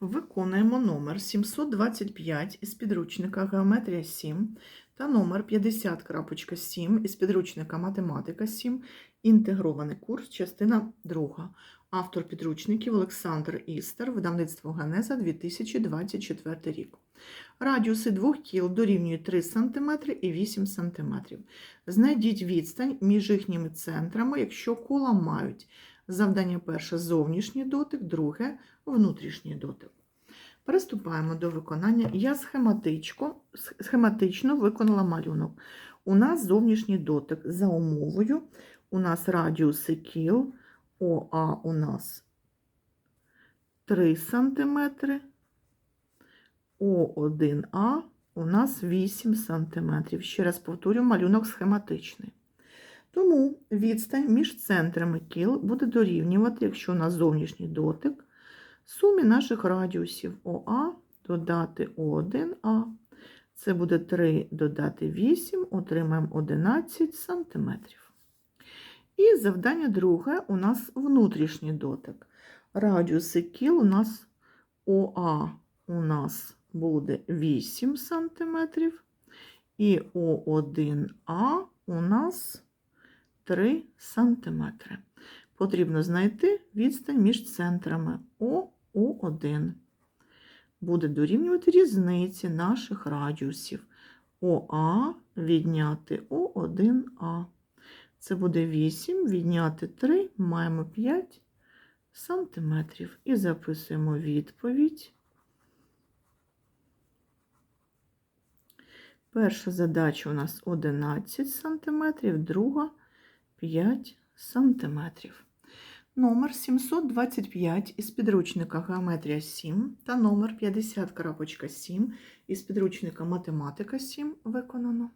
Виконуємо номер 725 із підручника Геометрія 7 та номер 50.7 із підручника Математика 7. Інтегрований курс, частина 2. Автор підручників Олександр Істер, видавництво Генеза 2024 рік. Радіуси двох кіл дорівнюють 3 см і 8 см. Знайдіть відстань між їхніми центрами, якщо кола мають завдання перше зовнішній дотик, друге внутрішній дотик. Приступаємо до виконання. Я схематичко, схематично виконала малюнок. У нас зовнішній дотик за умовою. У нас радіуси кіл, ОА у нас 3 см, О1А у нас 8 см. Ще раз повторю, малюнок схематичний. Тому відстань між центрами кіл буде дорівнювати, якщо у нас зовнішній дотик, сумі наших радіусів ОА додати О1А. Це буде 3 додати 8, отримаємо 11 см. І завдання друге у нас внутрішній дотик. Радіуси кіл у нас ОА у нас буде 8 см, і О1А у нас 3 см. Потрібно знайти відстань між центрами О, О1. Буде дорівнювати різниці наших радіусів. ОА відняти О1А. Це буде 8, відняти 3, маємо 5 сантиметрів. І записуємо відповідь. Перша задача у нас 11 сантиметрів, друга 5 сантиметрів. Номер 725 із підручника Геометрія 7 та номер 50.7 із підручника Математика 7 виконано.